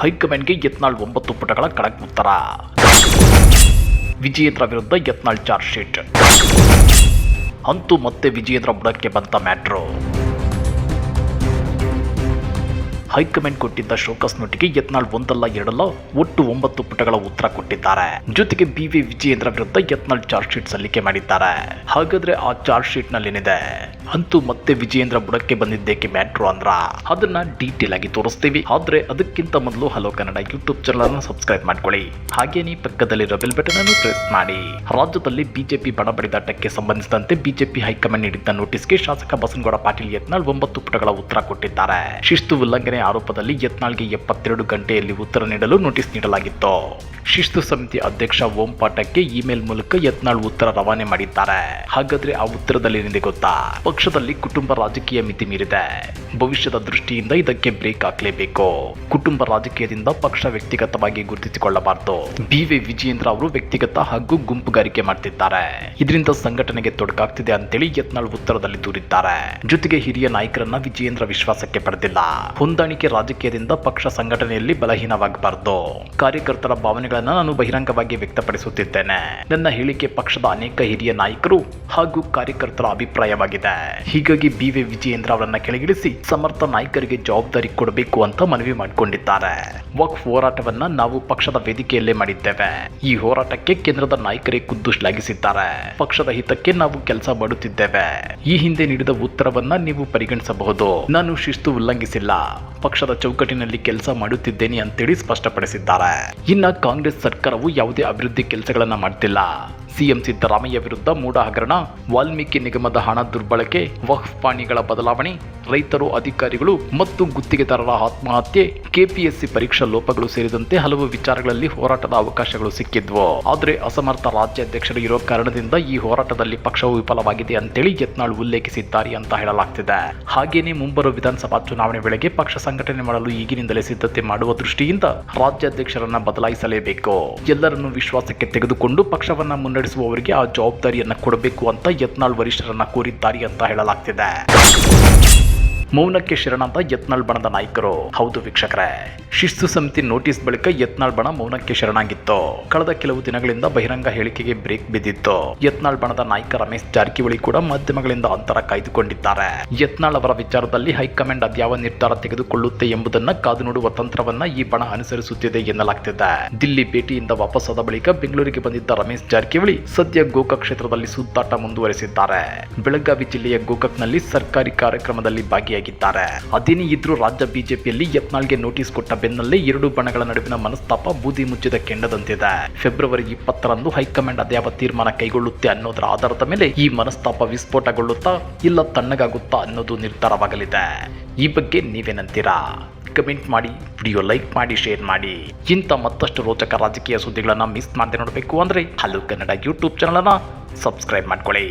ಹೈಕಮಾಂಡ್ಗೆ ಯತ್ನಾಳ್ ಒಂಬತ್ತು ಪುಟಗಳ ಕಡಕ್ ಉತ್ತರ. ವಿಜಯೇಂದ್ರ ವಿರುದ್ಧ ಯತ್ನಾಳ್ ಚಾರ್ಜ್ ಶೀಟ್. ಅಂತೂ ಮತ್ತೆ ವಿಜಯೇಂದ್ರ ಬುಡಕ್ಕೆ ಬಂತ ಮ್ಯಾಟ್ರೋ. ಹೈಕಮಾಂಡ್ ಕೊಟ್ಟಿದ್ದ ಶೋಕಸ್ ನೋಟಿಗೆ ಯತ್ನಾಳ್ ಒಂದಲ್ಲ ಎರಡಲ್ಲ, ಒಟ್ಟು ಒಂಬತ್ತು ಪುಟಗಳ ಉತ್ತರ ಕೊಟ್ಟಿದ್ದಾರೆ. ಜೊತೆಗೆ ಬಿ ವಿ ವಿಜಯೇಂದ್ರ ವಿರುದ್ಧ ಯತ್ನಾಳ್ ಚಾರ್ಜ್ ಶೀಟ್ ಸಲ್ಲಿಕೆ ಮಾಡಿದ್ದಾರೆ. ಹಾಗಾದ್ರೆ ಆ ಚಾರ್ಜ್ ಶೀಟ್ ನಲ್ಲೇನಿದೆ ಅಂತೂ ಮತ್ತೆ ವಿಜಯೇಂದ್ರ ಬುಡಕ್ಕೆ ಬಂದಿದ್ದೇಕೆ ಮ್ಯಾಟ್ರೋ ಅಂದ್ರ? ಅದನ್ನ ಡೀಟೇಲ್ ಆಗಿ ತೋರಿಸ್ತೀವಿ. ಆದ್ರೆ ಅದಕ್ಕಿಂತ ಮೊದಲು ಹಲೋ ಕನ್ನಡ ಯೂಟ್ಯೂಬ್ ಚಾನಲ್ ಅನ್ನು ಸಬ್ಸ್ಕ್ರೈಬ್ ಮಾಡ್ಕೊಳ್ಳಿ. ಹಾಗೇನೇ ಪಕ್ಕದಲ್ಲಿರೋ ಬೆಲ್ ಬಟನ್ ಅನ್ನು ಪ್ರೆಸ್ ಮಾಡಿ. ರಾಜ್ಯದಲ್ಲಿ ಬಿಜೆಪಿ ಬಡ ಬಡಿದಾಟಕ್ಕೆ ಸಂಬಂಧಿಸಿದಂತೆ ಬಿಜೆಪಿ ಹೈಕಮಾಂಡ್ ನೀಡಿದ್ದ ನೋಟಿಸ್ಗೆ ಶಾಸಕ ಬಸನಗೌಡ ಪಾಟೀಲ್ ಯತ್ನಾಳ್ ಒಂಬತ್ತು ಪುಟಗಳ ಉತ್ತರ ಕೊಟ್ಟಿದ್ದಾರೆ. ಶಿಸ್ತು ಉಲ್ಲಂಘನೆ ಆರೋಪದಲ್ಲಿ ಯತ್ನಾಳ್ಗೆ ಎಪ್ಪತ್ತೆರಡು ಗಂಟೆಯಲ್ಲಿ ಉತ್ತರ ನೀಡಲು ನೋಟಿಸ್ ನೀಡಲಾಗಿತ್ತು. ಶಿಸ್ತು ಸಮಿತಿ ಅಧ್ಯಕ್ಷ ಓಂ ಪಾಠಕ್ಕೆ ಇಮೇಲ್ ಮೂಲಕ ಯತ್ನಾಳ್ ಉತ್ತರ ರವಾನೆ ಮಾಡಿದ್ದಾರೆ. ಹಾಗಾದ್ರೆ ಆ ಉತ್ತರದಲ್ಲಿ ಏನಿದೆ ಗೊತ್ತಾ? ಪಕ್ಷದಲ್ಲಿ ಕುಟುಂಬ ರಾಜಕೀಯ ಮಿತಿ ಮೀರಿದೆ. ಭವಿಷ್ಯದ ದೃಷ್ಟಿಯಿಂದ ಇದಕ್ಕೆ ಬ್ರೇಕ್ ಹಾಕಲೇಬೇಕು. ಕುಟುಂಬ ರಾಜಕೀಯದಿಂದ ಪಕ್ಷ ವ್ಯಕ್ತಿಗತವಾಗಿ ಗುರುತಿಸಿಕೊಳ್ಳಬಾರದು. ಬಿ ವಿ ವಿಜಯೇಂದ್ರ ಅವರು ವ್ಯಕ್ತಿಗತ ಹಾಗೂ ಗುಂಪುಗಾರಿಕೆ ಮಾಡ್ತಿದ್ದಾರೆ. ಇದರಿಂದ ಸಂಘಟನೆಗೆ ತೊಡಕಾಗ್ತಿದೆ ಅಂತೇಳಿ ಯತ್ನಾಳ್ ಉತ್ತರದಲ್ಲಿ ದೂರಿದ್ದಾರೆ. ಜೊತೆಗೆ ಹಿರಿಯ ನಾಯಕರನ್ನ ವಿಜಯೇಂದ್ರ ವಿಶ್ವಾಸಕ್ಕೆ ಪಡೆದಿಲ್ಲ. ಹೊಂದಾಣಿಕೆ ರಾಜಕೀಯದಿಂದ ಪಕ್ಷ ಸಂಘಟನೆಯಲ್ಲಿ ಬಲಹೀನವಾಗಬಾರದು. ಕಾರ್ಯಕರ್ತರ ಭಾವನೆಗಳನ್ನ ನಾನು ಬಹಿರಂಗವಾಗಿ ವ್ಯಕ್ತಪಡಿಸುತ್ತಿದ್ದೇನೆ. ನನ್ನ ಹೇಳಿಕೆ ಪಕ್ಷದ ಅನೇಕ ಹಿರಿಯ ನಾಯಕರು ಹಾಗೂ ಕಾರ್ಯಕರ್ತರ ಅಭಿಪ್ರಾಯವಾಗಿದೆ. ಹೀಗಾಗಿ ಬಿ ವಿ ವಿಜಯೇಂದ್ರ ಅವರನ್ನ ಕೆಳಗಿಳಿಸಿ ಸಮರ್ಥ ನಾಯಕರಿಗೆ ಜವಾಬ್ದಾರಿ ಕೊಡಬೇಕು ಅಂತ ಮನವಿ ಮಾಡಿಕೊಂಡಿದ್ದಾರೆ. ವಕ್ಫ್ ಹೋರಾಟವನ್ನ ನಾವು ಪಕ್ಷದ ವೇದಿಕೆಯಲ್ಲೇ ಮಾಡಿದ್ದೇವೆ. ಈ ಹೋರಾಟಕ್ಕೆ ಕೇಂದ್ರದ ನಾಯಕರೇ ಖುದ್ದು ಶ್ಲಾಘಿಸಿದ್ದಾರೆ. ಪಕ್ಷದ ಹಿತಕ್ಕೆ ನಾವು ಕೆಲಸ ಮಾಡುತ್ತಿದ್ದೇವೆ. ಈ ಹಿಂದೆ ನೀಡಿದ ಉತ್ತರವನ್ನ ನೀವು ಪರಿಗಣಿಸಬಹುದು. ನಾನು ಶಿಸ್ತು ಉಲ್ಲಂಘಿಸಿಲ್ಲ. ಪಕ್ಷದ ಚೌಕಟ್ಟಿನಲ್ಲಿ ಕೆಲಸ ಮಾಡುತ್ತಿದ್ದೇನೆ ಅಂತೇಳಿ ಸ್ಪಷ್ಟಪಡಿಸಿದ್ದಾರೆ. ಇನ್ನ ಕಾಂಗ್ರೆಸ್ ಸರ್ಕಾರವು ಯಾವುದೇ ಅಭಿವೃದ್ಧಿ ಕೆಲಸಗಳನ್ನ ಮಾಡ್ತಿಲ್ಲ. ಸಿಎಂ ಸಿದ್ದರಾಮಯ್ಯ ವಿರುದ್ಧ ಮೂಡ ಹಗರಣ ವಾಲ್ಮೀಕಿ ನಿಗಮದ ಹಣ ದುರ್ಬಳಕೆ, ವಕ್ಫ್ ಪಾಣಿಗಳ ಬದಲಾವಣೆ, ರೈತರು, ಅಧಿಕಾರಿಗಳು ಮತ್ತು ಗುತ್ತಿಗೆದಾರರ ಆತ್ಮಹತ್ಯೆ, ಕೆಪಿಎಸ್ಸಿ ಪರೀಕ್ಷಾ ಲೋಪಗಳು ಸೇರಿದಂತೆ ಹಲವು ವಿಚಾರಗಳಲ್ಲಿ ಹೋರಾಟದ ಅವಕಾಶಗಳು ಸಿಕ್ಕಿದ್ವು. ಆದರೆ ಅಸಮರ್ಥ ರಾಜ್ಯಾಧ್ಯಕ್ಷರು ಇರೋ ಕಾರಣದಿಂದ ಈ ಹೋರಾಟದಲ್ಲಿ ಪಕ್ಷವು ವಿಫಲವಾಗಿದೆ ಅಂತೇಳಿ ಯತ್ನಾಳ್ ಉಲ್ಲೇಖಿಸಿದ್ದಾರೆ ಅಂತ ಹೇಳಲಾಗ್ತಿದೆ. ಹಾಗೇನೇ ಮುಂಬರುವ ವಿಧಾನಸಭಾ ಚುನಾವಣೆ ವೇಳೆಗೆ ಪಕ್ಷ ಸಂಘಟನೆ ಮಾಡಲು ಈಗಿನಿಂದಲೇ ಸಿದ್ಧತೆ ಮಾಡುವ ದೃಷ್ಟಿಯಿಂದ ರಾಜ್ಯಾಧ್ಯಕ್ಷರನ್ನ ಬದಲಾಯಿಸಲೇಬೇಕು. ಎಲ್ಲರನ್ನು ವಿಶ್ವಾಸಕ್ಕೆ ತೆಗೆದುಕೊಂಡು ಪಕ್ಷವನ್ನ ಮುನ್ನಡೆಸುವವರಿಗೆ ಆ ಜವಾಬ್ದಾರಿಯನ್ನು ಕೊಡಬೇಕು ಅಂತ ಯತ್ನಾಳ್ ವರಿಷ್ಠರನ್ನ ಕೋರಿದ್ದಾರೆ ಅಂತ ಹೇಳಲಾಗ್ತಿದೆ. ಮೌನಕ್ಕೆ ಶರಣಾದ ಯತ್ನಾಳ್ ಬಣದ ನಾಯಕರು. ಹೌದು ವೀಕ್ಷಕರೇ, ಶಿಸ್ತು ಸಮಿತಿ ನೋಟಿಸ್ ಬಳಿಕ ಯತ್ನಾಳ್ ಬಣ ಮೌನಕ್ಕೆ ಶರಣಾಗಿತ್ತು. ಕಳೆದ ಕೆಲವು ದಿನಗಳಿಂದ ಬಹಿರಂಗ ಹೇಳಿಕೆಗೆ ಬ್ರೇಕ್ ಬಿದ್ದಿತ್ತು. ಯತ್ನಾಳ್ ಬಣದ ನಾಯಕ ರಮೇಶ್ ಜಾರಕಿಹೊಳಿ ಕೂಡ ಮಾಧ್ಯಮಗಳಿಂದ ಅಂತರ ಕಾಯ್ದುಕೊಂಡಿದ್ದಾರೆ. ಯತ್ನಾಳ್ ಅವರ ವಿಚಾರದಲ್ಲಿ ಹೈಕಮಾಂಡ್ ಅದ್ಯಾವ ನಿರ್ಧಾರ ತೆಗೆದುಕೊಳ್ಳುತ್ತೆ ಎಂಬುದನ್ನ ಕಾದು ನೋಡುವ ತಂತ್ರವನ್ನ ಈ ಬಣ ಅನುಸರಿಸುತ್ತಿದೆ ಎನ್ನಲಾಗ್ತಿದೆ. ದಿಲ್ಲಿ ಭೇಟಿಯಿಂದ ವಾಪಸ್ಸಾದ ಬಳಿಕ ಬೆಂಗಳೂರಿಗೆ ಬಂದಿದ್ದ ರಮೇಶ್ ಜಾರಕಿಹೊಳಿ ಸದ್ಯ ಗೋಕಾಕ್ ಕ್ಷೇತ್ರದಲ್ಲಿ ಸುತ್ತಾಟ ಮುಂದುವರೆಸಿದ್ದಾರೆ. ಬೆಳಗಾವಿ ಜಿಲ್ಲೆಯ ಗೋಕಾಕ್ನಲ್ಲಿ ಸರ್ಕಾರಿ ಕಾರ್ಯಕ್ರಮದಲ್ಲಿ ಭಾಗಿಯಾಗಿದ್ದಾರೆ. ಅದೇನೇ ಇದ್ರೂ ರಾಜ್ಯ ಬಿಜೆಪಿಯಲ್ಲಿ ಯತ್ನಾಳ್ಗೆ ನೋಟಿಸ್ ಕೊಟ್ಟ ಬೆನ್ನಲ್ಲೇ ಎರಡು ಬಣಗಳ ನಡುವಿನ ಮನಸ್ತಾಪ ಬೂದಿ ಮುಚ್ಚಿದ ಕೆಂಡದಂತಿದೆ. ಫೆಬ್ರವರಿ ಇಪ್ಪತ್ತರಂದು ಹೈಕಮಾಂಡ್ ಅದ್ಯಾವ ತೀರ್ಮಾನ ಕೈಗೊಳ್ಳುತ್ತೆ ಅನ್ನೋದರ ಆಧಾರದ ಮೇಲೆ ಈ ಮನಸ್ತಾಪ ವಿಸ್ಫೋಟಗೊಳ್ಳುತ್ತಾ ಇಲ್ಲ ತಣ್ಣಗಾಗುತ್ತಾ ಅನ್ನೋದು ನಿರ್ಧಾರವಾಗಲಿದೆ. ಈ ಬಗ್ಗೆ ನೀವೇನಂತೀರಾ? ಕಮೆಂಟ್ ಮಾಡಿ, ವಿಡಿಯೋ ಲೈಕ್ ಮಾಡಿ, ಶೇರ್ ಮಾಡಿ. ಇಂಥ ಮತ್ತಷ್ಟು ರೋಚಕ ರಾಜಕೀಯ ಸುದ್ದಿಗಳನ್ನು ಮಿಸ್ ಮಾಡದೆ ನೋಡಬೇಕು ಅಂದರೆ ಹಲೋ ಕನ್ನಡ ಯೂಟ್ಯೂಬ್ ಚಾನಲನ್ನು ಸಬ್ಸ್ಕ್ರೈಬ್ ಮಾಡ್ಕೊಳ್ಳಿ.